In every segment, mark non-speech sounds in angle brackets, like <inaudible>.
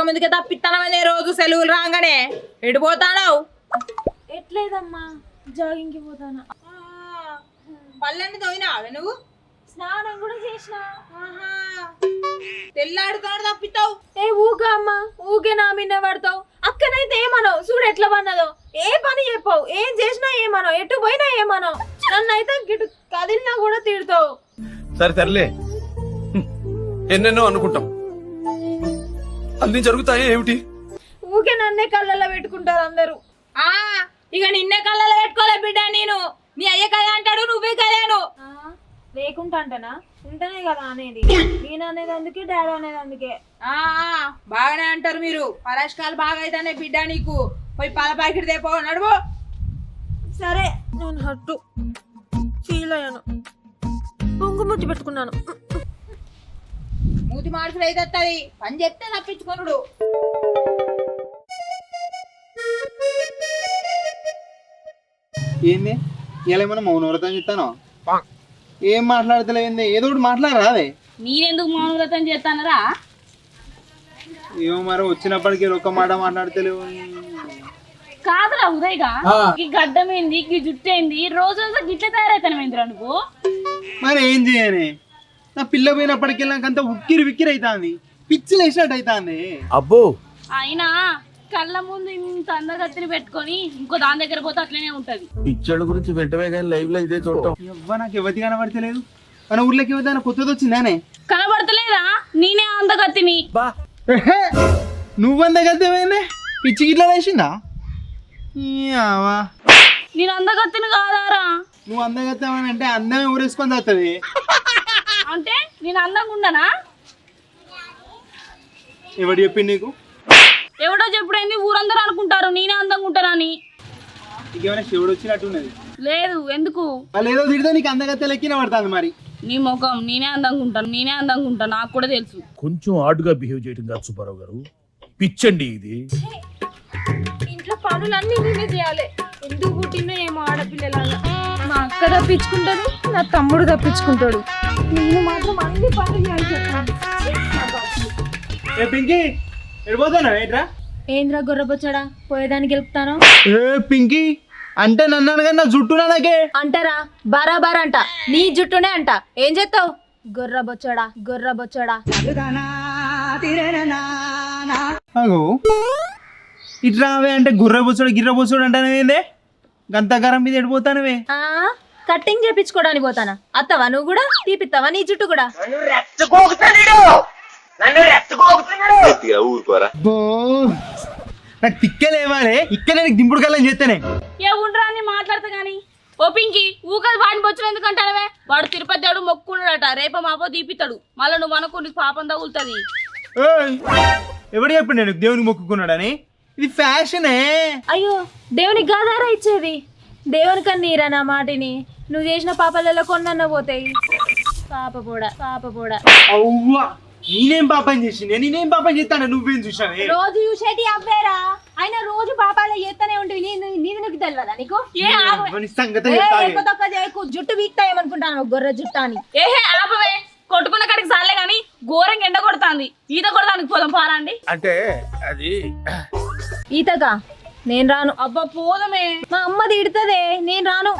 తెల్లారక ముందుకే తప్పిస్తానమనే రోజు సెలవులు రాగానే. ఎడిపోతాడావు ఎట్లేదమ్మా జాగింగ్కి పోతానా పళ్ళని తోయినావే నువ్వు? స్నానం కూడా చేసిన. తెల్లాడుతాడు తప్పిస్తావు ఏ ఊక అమ్మా ఊకే నా మీద పడతావు. అక్కనైతే ఏమనవు? చూడు ఎట్లా పన్నదో ఏ పని చెప్పావు ఏం చేసినా ఏమనవు ఎటు పోయినా ఏమనవు. నన్ను అయితే గిటు కదిలినా కూడా తిడతావు. సరే తరలే హ్మ్. ఎన్నెన్నో అనుకుంటాం. అన్ని జరుగుతాయి ఏమిటి? ఊకే నన్నే కళ్ళల్లో పెట్టుకుంటారు అందరూ. ఆ ఇక నిన్నే కళ్ళలో పెట్టుకోలే బిడ్డ నేను. నీ అయ్య కదా అంటాడు నువ్వే కదాను ఆ, లేకుంటా అంటనా? ఉంటేనే కదా అనేది. నేను అనేది అందుకే డాడీ అనేది అందుకే. ఆ ఆ, బాగానే అంటారు మీరు. పరాష్కాలు బాగా అయితేనే బిడ్డ నీకు. పోయి పాల ప్యాకెట్ తెపో నడువు. సరే నేను హట్టు. ఫీల్ అయ్యాను. పొంగు పెట్టుకున్నాను. మూతి మార్పులు అయితే వస్తుంది పని చెప్తే తప్పించుకొనుడు. ఏంది? ఇలా ఏమన్నా మౌన వ్రతం చెప్తాను ఏం మాట్లాడతలేంది ఏదో? ఒకటి మాట్లాడరా అదే? మీరెందుకు మౌనవ్రతం చేస్తానరా? ఏమో మరి వచ్చినప్పటికీ ఒక్క మాట మాట్లాడతలేవు. కాదురా ఉదయ్గా. ఈ గడ్డమైంది? ఈ జుట్టేంది? రోజు రోజు గిట్ల తయారైతాను ఏంద్రా నువ్వు? మరి ఏం చేయని నా పిల్ల పోయినప్పటికీ నాకంతా ఉక్కిరి విక్కిరి అవుతుంది పిచ్చిలు వేసినట్టు అవుతుంది అబ్బో. అయినా కళ్ళ ముందు ఇంత అందగత్తిని పెట్టుకొని ఇంకో దాని దగ్గర పోతే అట్లనే ఉంటది. పిచ్చోళ్ళ గురించి వెంటనే కానీ లైవ్లో ఇదే చూడటం. ఎవ్వ నాకు ఎవరి కనబడతలేదు. మన ఊర్లోకి ఏదైనా కొత్తది వచ్చిందానే కనబడతలేదా? నేనే అందగత్తిని. నువ్వంత గద్దెమైందే పిచ్చి గిట్లా వేసిందా ఆవా. నేను అందగత్తిని కాదారా? నువ్వు అందగత్తమని అంటే అందమే ఊరేసుకొని వస్తుంది అంటే నేను అందంగా ఉండనా? ఎవడు చెప్పింది నీకు? ఎవడో చెప్పుడైంది ఊరందరూ అనుకుంటారు నేనే అందంగా ఉంటానని. శివుడు వచ్చినట్టున్నది లేదు ఎందుకు? ఏదో తిడితే నీకు అందగత్తె లెక్కిన పడుతుంది మరి. నీ ముఖం నేనే అందంగా ఉంటాను నేనే అందంగా ఉంటాను నాకు కూడా తెలుసు. కొంచెం ఆడుగా బిహేవ్ చేయడం కాదు సుబ్బారావు గారు. పిచ్చండి ఇది. ఇంట్లో పనులన్నీ నేనే చేయాలి. ఎందుకు పుట్టినో ఏమో ఆడపిల్లలాగా. మా అక్క తప్పించుకుంటాడు నా తమ్ముడు తప్పించుకుంటాడు. నేను మాత్రం అన్ని పనులు. ఏ పింకీ ఏట్రా? ఏంద్రా గొర్రెబొచ్చడా? పోయేదానికి గెలుపుతాను ఏ పింకీ అంటే నన్ను అనగా నా జుట్టు నాకే? అంటారా బరాబర్ అంట. నీ జుట్టునే అంట. ఏం చేస్తావు? గొర్రెబొచ్చడా గొర్రెబొచ్చడా. అగో. ఇట్లా అవే అంటే గుర్ర బొచ్చుడు గిర్ర బొచ్చుడు అంటానవేందే గంతగారం మీద ఎడిపోతానవే ఆ? కట్టింగ్ చేపించుకోవడానికి పోతానా? అత్తవా నువ్వు కూడా? తీపిస్తావా నీ జుట్టు కూడా? బో. నాకు తిక్కలేవాలే ఇక్కడ నీకు దింపుడు కల్లని చేస్తేనే ఏ ఉండరా అని మాట్లాడతా గాని. ఓ పింకి ఊకది వాడిని బొచ్చులు ఎందుకంటానవే వాడు తిరుపతి దేవుడు మొక్కున్నాడట. రేప మాపో దీపిస్తాడు మళ్ళీ నువ్వు అనుకో నీకు పాపం తగులుతుంది. ఏయ్, ఎవడు చెప్పండి నేను దేవుని మొక్కుకున్నాడని? ఇది ఫ్యాషనే. అయ్యో దేవునికి గాదారా ఇచ్చేది? దేవునికి అన్నీరా నా మాటిని. నువ్వు చేసిన పాపాలలో కొన్న పోతాయి. పాప కూడా పాప కూడా. అవ్వా నేనేం పాపం చేసింది? నేనేం పాపం చేస్తాను నువ్వేం చూసావే? రోజు చూసేటి అవ్వేరా? అయినా రోజు పాపాలు చేస్తూనే ఉంటుంది నీది నీది నీకు తెలియదా నీకు? చేయకు. జుట్టు వీక్తాయేమనుకుంటాను గొర్రె జుట్టు అని ఏహే ఆపవే. కొట్టుకున్న కాడికి సాలే గాని ఘోరంగా ఎండ కొడుతుంది. ఈత కొడతానికి పోదాం పారండి అంటే అది ఈతగా నేను రాను. అబ్బా పోదమే. మా అమ్మ తిడుతుందే. నేను రాను.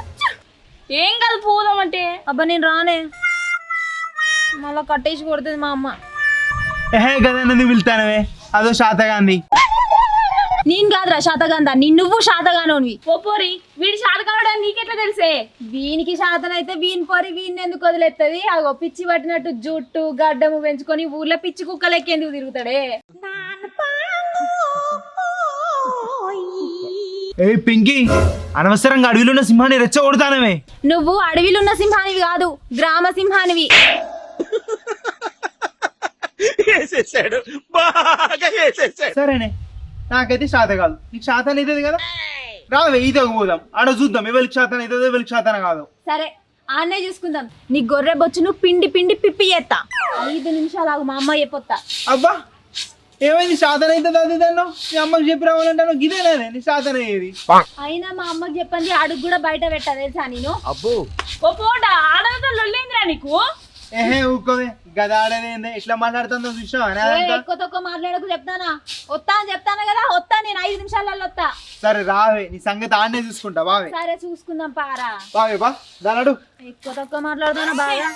ఏం కాదు పోదాం అంటే. అబ్బా నేను రానే. మళ్ళా కట్టేసి కొడుతుంది మా అమ్మ. ఏహే వెళ్తానవే అదో శాతగాంది నేను కాదురా శాతగాందా నీ నువ్వు శాతగానోనివి. పోపోరి వీడి శాతకాడు నీకెట్లా తెలిసే? వీనికి శాతం అయితే వీని పోరి వీని ఎందుకు వదిలేస్తుంది అగో పిచ్చి పట్టినట్టు జుట్టు గడ్డము పెంచుకొని ఊర్లో పిచ్చి కుక్కలెక్కి ఎందుకు తిరుగుతాడే ఏ పింకీ అనవసరంగా అడవిలో ఉన్న సింహాన్ని రెచ్చగొడతానవే. నువ్వు అడవిలున్న సింహానివి కాదు గ్రామ సింహానివి. వేసేసాడు బాగా వేసేసాడు. సరేనే నాకైతే శాత కాదు. నీకు శాతం అవుతుంది కదా? రావే ఈతకు పోదాం. ఆడ చూద్దాం ఎవరికి శాతం అవుతుందో ఎవరికి శాతం కాదు. సరే ఆన్నే చూసుకుందాం. నీ గొర్రె బొచ్చును పిండి పిండి పిప్పి చేస్తా ఐదు నిమిషాలు ఆగు మా అమ్మ చెప్పొత్తా. అబ్బా ఏమైంది? శాతం అవుతుంది అది దాన్ని? మీ అమ్మకి చెప్పి రావాలంటాను ఇదేనా నీ శాతం అయ్యేది అయినా మా అమ్మకి చెప్పండి అడుగు కూడా బయట పెట్టా తెలుసా నేను? అబ్బో. ఓ పోట ఆడలతో లొల్లేందిరా నీకు? ఏహే ఊకోవే గద ఆడేదేందే? ఇట్లా మాట్లాడుతుందో అదంతా? ఎక్కువ తక్కువ మాట్లాడకు చెప్తానా? వస్తా అని చెప్తాను కదా? వస్తా నేను ఐదు నిమిషాలలో వస్తా. సరే రావే. నీ సంగతి ఆడనే చూసుకుంటా బావే. సరే చూసుకుందాం పారా. బావే బా. దానాడు ఎక్కువ తక్కువ మాట్లాడుతున్నా బాగా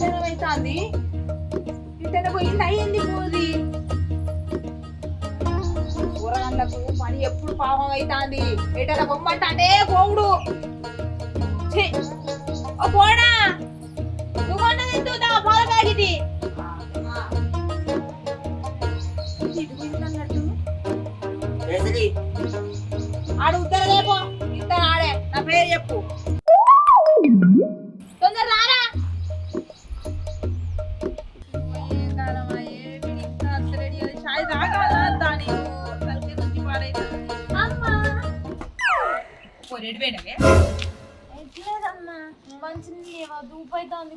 మధ్యాహ్నం అవుతుంది ఇతను పోయింది అయ్యింది పూది? కూరగాయలకు పని ఎప్పుడు పాపం అవుతుంది ఎటల బొమ్మంట అంటే పోవుడు.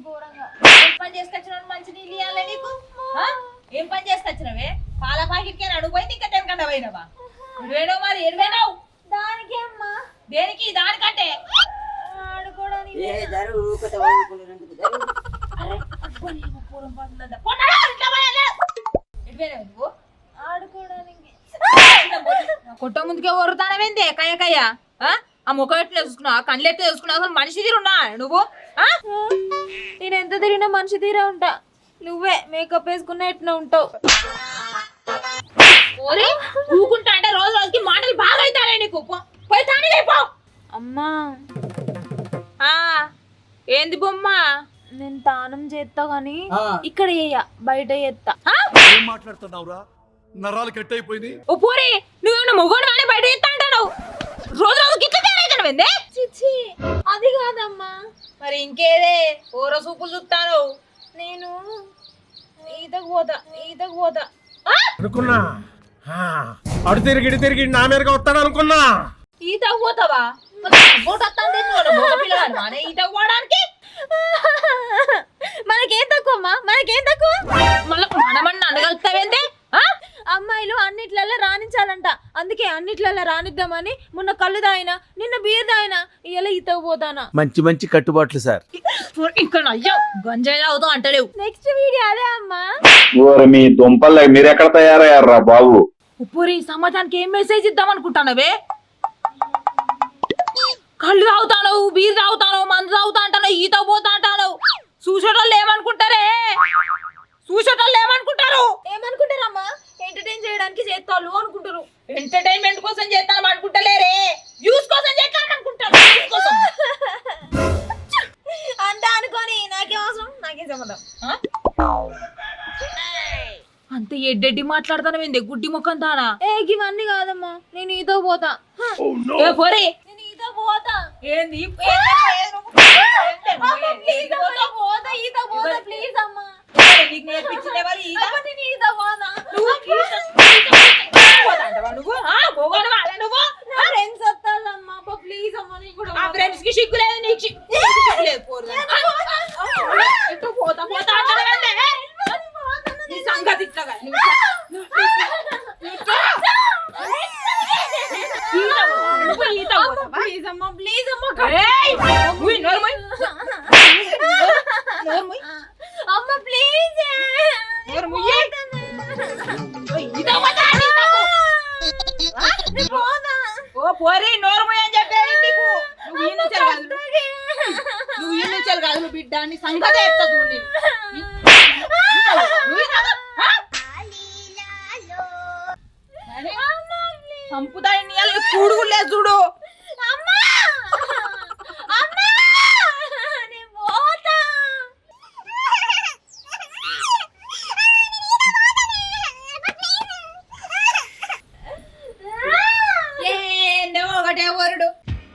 ఘోరంగా. ఏం పని చేసుకొచ్చినావు? మంచి నీళ్ళు ఇవ్వాలి నీకు? ఆ? ఏం పని చేసుకొచ్చినవే? పాల ప్యాకెట్కి అడుగుపోయింది ఇంకా తెనకండ పోయినవా? ఇడిపోయినావు మరి ఎడిపోయినావు దానికి అమ్మా. దేనికి? దానికంటే. ఆడుకోవడానికి కొట్ట ముందుకే ఓరుతానవేందే కయ్య కయ్య? ఆ? ముఖం ఎట్లా చూసుకున్నావు? కళ్ళు ఎట్లా చూసుకున్నావు? అసలు మనిషి తీరున్నా నువ్వు? ఆ? నేను ఎంత తిరిగినా మనిషి తీరే ఉంటా. నువ్వే మేకప్ వేసుకున్న ఎట్లా ఉంటావు? ఓరి ఊకుంటా అంటే రోజు రోజుకి మాటలు బాగా అవుతానే నీకు. పో- పోయి తాని పో అమ్మా. ఆ, ఏంది బొమ్మ? నేను తానం చేస్తా గాని ఇక్కడ చేయ బయట చేస్తా ఆ? ఏం మాట్లాడుతున్నావురా? నరాలు కట్ అయిపోయింది ఓ పూరి నువ్వేమన్నా మొగోడు కానీ బయట ఎత్తా అంటావు చిచ్చి అది కాదమ్మా. మరి ఇంకేదే? ఓరో సూపులు చూస్తాను నేను ఈతకు పోతా ఈతకు పోతా. అనుకున్నా. ఆ, అడు తిరిగి ఇటు తిరిగి నా మీదగా వస్తాడు అనుకున్నా. పోతావా? ఫోటో వస్తాను మగ పిల్లగాడు మానే ఈత పోవడానికి. మనకేం తక్కువ అమ్మా మనకేం తక్కువ? మళ్ళీ మనమని అనగలుగుతావేందే ఆ? అమ్మాయిలు అన్నిట్లలో రాణించాలంట. అందుకే అన్నిట్లలో రానిద్దామని మొన్న కళ్ళు తాగినా నిన్న బీర్ తాగినా ఇలా ఈతకు పోతానా. మంచి మంచి కట్టుబాట్లు సార్. ఇంకా అయ్యో గంజాయి తాగుతావు అంటలేవు. నెక్స్ట్ వీడియో అదే అమ్మా. మీ దుంపలు మీరెక్కడ తయారయ్యారా బాబు? ఉప్పురి సమాజానికి ఏం మెసేజ్ ఇద్దాం అనుకుంటానవే కళ్ళు తాగుతాను బీర్ తాగుతాను మందు తాగుతా అంటాను ఈత పోతా అంటాను చూసేటోళ్ళు ఏమనుకుంటారే? చూసేటోళ్ళు ఏమనుకుంటారు? ఏమనుకుంటారమ్మా? ఎంటర్టైన్ చేయడానికి చేస్తాను అనుకుంటారు. ఎంటర్టైన్మెంట్ కోసం చేస్తాను అనుకుంటలేరే. వ్యూస్ కోసం చేస్తాను కోసం. <laughs> అంతా అనుకొని నాకేం అవసరం? నాకేం సంబంధం? అంత ఎడ్డెడ్డి మాట్లాడతాను ఏంది? గుడ్డి ముఖం తానా? ఏ ఇవన్నీ కాదమ్మా. నేను ఈతో పోతా. హ, ఏ పోరే. నేను ఈతో పోతా. ఏంది? పోతా ఈత పోతా ప్లీజ్ అమ్మా. నీకు నేర్పించింది ఎవరు? ఈత?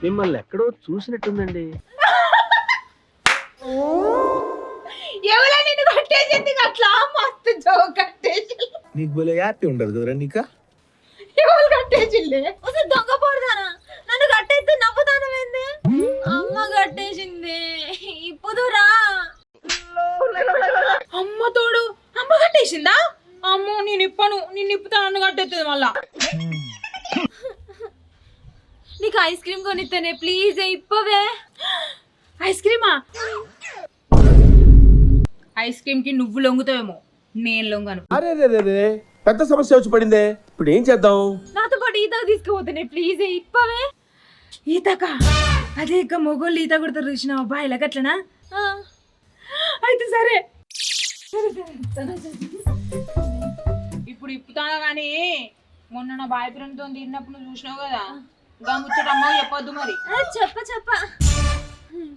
మిమ్మల్ని ఎక్కడో చూసినట్టుందండి. ఎవరో నిన్ను కట్టేసింది? అట్లా మస్తు జో కట్టేసి నీకు భలే హ్యాపీ ఉండదు కదరా నీకా? ఎవరు అసలు దొంగ నన్ను కట్టేస్తే నవ్వుతాను ఏంది? అమ్మ కట్టేసింది. ఇప్పుడు రా. అమ్మ తోడు. అమ్మ కట్టేసిందా? అమ్మో నేను ఇప్పను. నన్ను కట్టేస్తుంది మళ్ళా. నీకు ఐస్ క్రీమ్ కొనిస్తానే ప్లీజ్ ఇప్పవే. ఐస్ క్రీమా? ఐస్ క్రీమ్కి నువ్వు లొంగుతావేమో నేను లొంగను. అరే రే రే రే పెద్ద సమస్య వచ్చి పడిందే. ఇప్పుడు ఏం చేద్దాం? నాతో పాటు ఈతకు తీసుకుపోతానే ప్లీజ్ ఇప్పవే. ఈతక? అదే ఇక మొగోళ్ళు ఈత కొడతారు చూసిన అబ్బాయిలకు అట్లనా ఆ. అయితే సరే. ఇప్పుడు ఇప్పుతానా కానీ మొన్న నా బాయ్ ఫ్రెండ్తో తిన్నప్పుడు నువ్వు చూసినావు కదా? ముచ్చటమ్మ చెప్పొద్దు మరి. చెప్ప చెప్ప.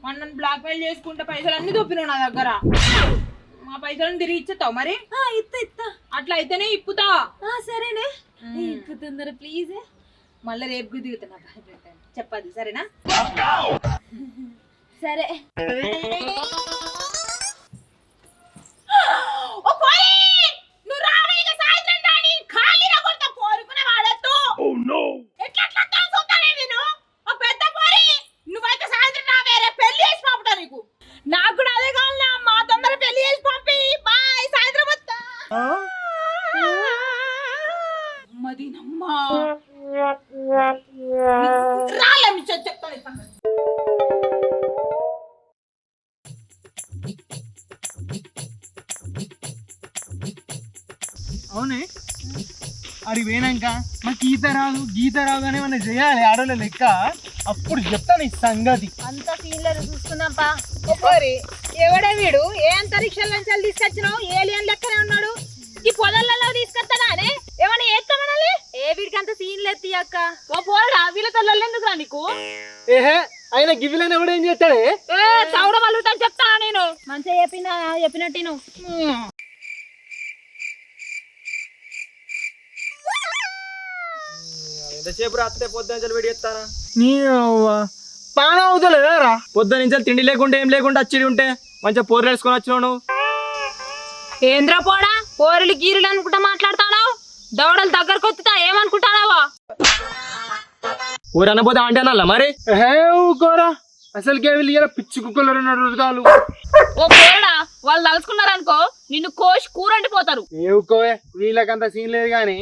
మొన్న బ్లాక్ మెయిల్ చేసుకుంటే పైసలు అన్ని దొప్పినావు నా దగ్గర. మా పైసలను తిరిగి ఇచ్చేస్తావు మరి? ఆ, ఇత్త ఇత్త. అట్లా అయితేనే ఇప్పుతా. ఆ, సరేనే. ఇప్పు తొందర ప్లీజ్ మళ్ళీ రేపు దిగుతున్నా చెప్పదు సరేనా? సరే. ఓ పోయి! ఎట్లా ఎట్లా తెలుసు నేను? పెద్ద పోరి నువ్వైతే సాయంత్రం రావే. ఈత రాదు గీత రాదు అని మనం చేయాలి ఆడోళ్ళ లెక్క? అప్పుడు చెప్తాను ఈ సంగతి. అంత సీన్లను చూసుకుందాంపా. ఒక్కోరి ఎవడే వీడు? ఏ అంతరిక్షం నుంచి తీసుకొచ్చినావు? ఏలియన్ లెక్కనే ఉన్నాడు. ఈ పొదలలో తీసుకొస్తాడా అనే ఏమన్నా ఏస్తామనాలి ఏ వీడికి అంత సీన్ లేదు అక్క? ఓ పోరడా వీళ్ళతో లొల్లెందుకురా నీకు? ఏహే ఆయన గివిలని ఎవడు ఏం చేస్తాడే? ఏ చౌడ వలుగుతా చెప్తానా నేను మంచిగా చెప్పిన చెప్పినట్టు నువ్వు ఎంతసేపు రాత్రి పొద్దున వేడి చేస్తానా నీ పానం పొద్దున నుంచి తిండి లేకుండా ఏం లేకుండా వచ్చి ఉంటే మంచిగా పోర్లు వేసుకొని వచ్చినావు ఏంద్రా పోడా? పోరలు గీరులు అనుకుంటా మాట్లాడతానావు దవడలు దగ్గరకు వస్తుందా ఏమనుకుంటానావా? ఊరు అనబోతే అంటే అనాలా మరి ఊకోరా. అసలుకే వీళ్ళు ఇలా పిచ్చి కుక్కలు రెండు ఓ పోరడా వాళ్ళు తలుచుకున్నారనుకో నిన్ను కోసి కూరండి పోతారు ఏ ఊకోవే వీళ్ళకంత సీన్ లేదు కానీ.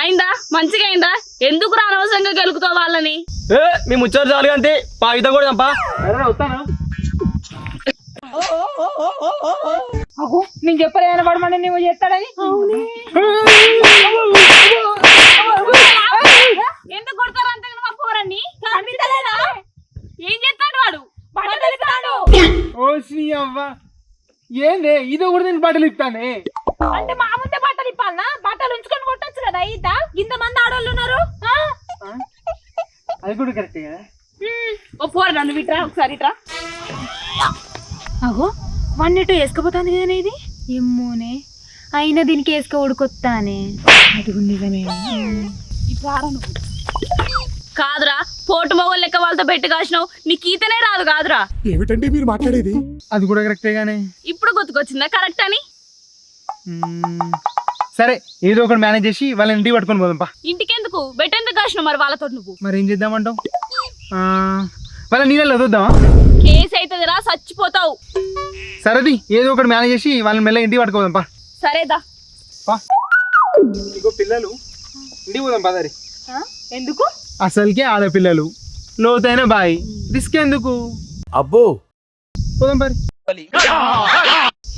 అయిందా? మంచిగా అయిందా? ఎందుకు రా అనవసరంగా గెలుకుతావు వాళ్ళని? ఏ మీ ముచ్చరు చాలు అంతే. పా ఇత కూడా చంపా నేను చెప్పలేదని పడమని నువ్వు చేస్తాడని. ఎందుకు కొడతారు అంత మా పోరని? కనిపించలేదా ఏం చేస్తాడు వాడు? బట్టలు ఇస్తాడు. ఓ శ్రీ అవ్వ. ఏందే? ఇది ఒకటి నేను బట్టలు ఇస్తానే. అంటే మా ముందే బట్టలు ఇప్పాలనా బట్టలు ఉంచుకొని కొట్టచ్చు కదా ఈత? ఇంతమంది ఆడవాళ్ళు ఉన్నారు ఆ? అది కూడా కరెక్టే ఓ పోరడా నువ్వు ఇట్రా ఒకసారి ఇట్రా. అగో వన్ ఇటు వేసుకుపోతాను కదా ఇది? ఏమోనే అయినా దీనికి వేసుకో ఉడుకొత్తానే. అది నిజమే. కాదురా పోటు మొగలు లెక్క వాళ్ళతో పెట్టి కాసినావు. నీకు ఈతనే రాదు కాదురా. ఏమిటండి మీరు మాట్లాడేది? అది కూడా కరెక్టే గానే. ఇప్పుడు గుర్తుకొచ్చిందా కరెక్ట్ అని. సరే ఏదో ఒకటి మేనేజ్ చేసి వాళ్ళని ఇంటికి పట్టుకొని పోదాంపా. ఇంటికెందుకు? బెట్టెందుకు కాసినావు మరి వాళ్ళతో నువ్వు? మరి ఏం చేద్దామంటావు? ఆ, వాళ్ళ నీళ్ళలో వద్దామా కేసు అవుతుందిరా చచ్చిపోతావు. సరేది ఏదో ఒకటి మేనేజ్ చేసి వాళ్ళని మెల్ల ఇంటికి పట్టుకోదాంపా. సరేదా పా. ఇంకో పిల్లలు ఇంటికి పోదాం పదరి ఎందుకు? అసలుకే ఆడపిల్లలు. లోతైన బాయ్. రిస్క్ ఎందుకు? అబ్బో. పోదాం పరి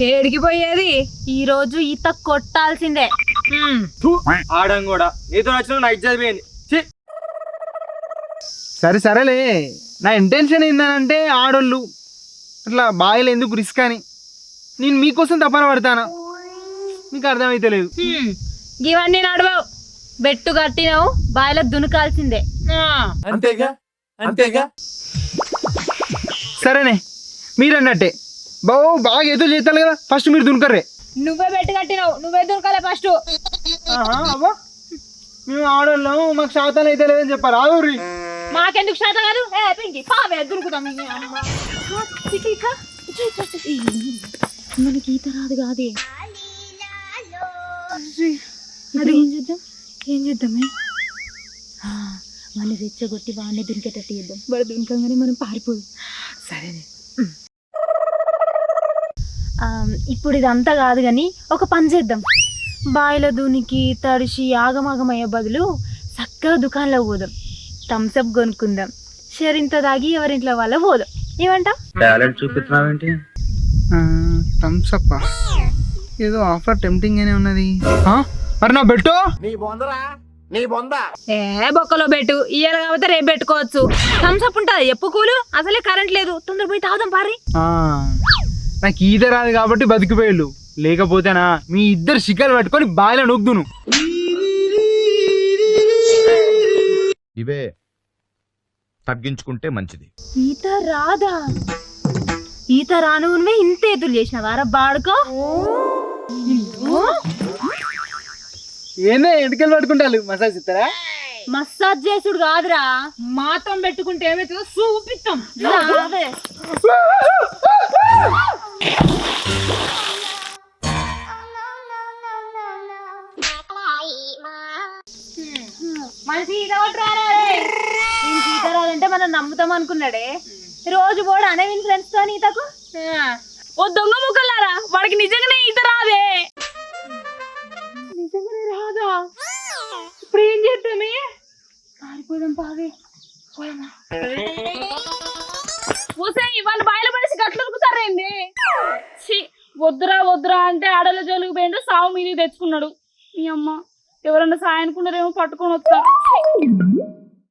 ఏడికి పోయేది ఈ రోజు ఈత కొట్టాల్సిందే. ఆడం కూడా. నీతో వచ్చిన నా ఇజ్జత్ పోయింది ఛీ, సరే సరేలే. నా ఇంటెన్షన్ ఏంటంటే ఆడోళ్ళు అట్లా బాయిలు ఎందుకు రిస్క్ అని. నేను మీకోసం తపన పడతానా? మీకు అర్థమైతే లేదు. ఇవన్నీ నడవవు. బెట్టు కట్టినావు బాయిలో దునకాల్సిందే. అంతేగా? అంతేగా? సరేనే. మీరు అన్నట్టే బావు బాగా ఎదురు చేస్తారు కదా. ఫస్ట్ మీరు దునకర్రే నువ్వే బెట్టు కట్టినావు. నువ్వే దొరకాలే ఫస్ట్ అవ్వా. మేము ఆడోళ్ళం మాకు శాతం అయితే లేదని చెప్పారు. ఆవురి మాకెందుకు శాతం కాదు? ఏ పింకి పావే మనకి ఈత రాదు కాదే. అది ఏం చేద్దాం? ఏం చేద్దామే వాళ్ళని రెచ్చగొట్టి వాడిని దునికేటట్టు చేద్దాం. వాడు దునకంగానే మనం పారిపోదు. సరేనే. ఇప్పుడు ఇదంతా కాదు కానీ ఒక పని చేద్దాం. బాయిల దూనికి తడిసి ఆగమాగమయ్యే బదులు చక్కగా దుకాణంలో పోదాం. థమ్స్అప్ కొనుక్కుందాం. షరింత దాగి ఎవరింట్లో వాళ్ళ పోదాం. ఏమంటావ్ టాలెంట్ చూపిస్తున్నావేంటి? థమ్స్ అప్ ఏదో ఆఫర్ టెంప్టింగ్ గానే ఉన్నది. ఆ? మరి నా బెట్టో? నీ బొందరా? నీ బొంద? ఏ బొక్కలో పెట్టు ఇయ్యాలి కాబట్టి రేపు పెట్టుకోవచ్చు. థమ్స్అప్ ఉంటుంది. ఎప్పు కూలు? అసలే కరెంట్ లేదు. తొందర పోయి తాగుదాం పారి. ఆ, నాకు ఈత రాదు కాబట్టి బతికిపోయాళ్ళు. లేకపోతేనా మీ ఇద్దరు శిఖలు పట్టుకొని బాయిలో నొక్కుదును ఇవే తగ్గించుకుంటే మంచిది. ఈత రాదా? ఈత రాను ఉన్నవే ఇంత ఎదురు చేసిన వారా బాడుకో. ఏందే ఎంటికలు పట్టుకుంటారు? మసాజ్ ఇస్తారా? మసాజ్ చేసుడు కాదురా. మాతం పెట్టుకుంటే ఏమైతుందో చూపిస్తాం. రావే. మనిషి ఈత కొట్టరారా రే? వీనికి ఈత రాదంటే మనం నమ్ముతాం అనుకున్నాడే. రోజు పోడు అనే ఫ్రెండ్స్తో ఈతకు ఓ దొంగ ముక్కలారా వాడికి నిజంగానే చేద్దామే పారిపోదాం పావే ఊసే వాళ్ళు బాయిల పడేసి గట్లు ఉరుకుతారేంది? ఛీ, వద్దురా వద్దురా అంటే ఆడల జోలికి పోయిండు సావు మీది తెచ్చుకున్నాడు. మీ అమ్మ ఎవరన్నా సాయనుకున్నారేమో పట్టుకొని వస్తా.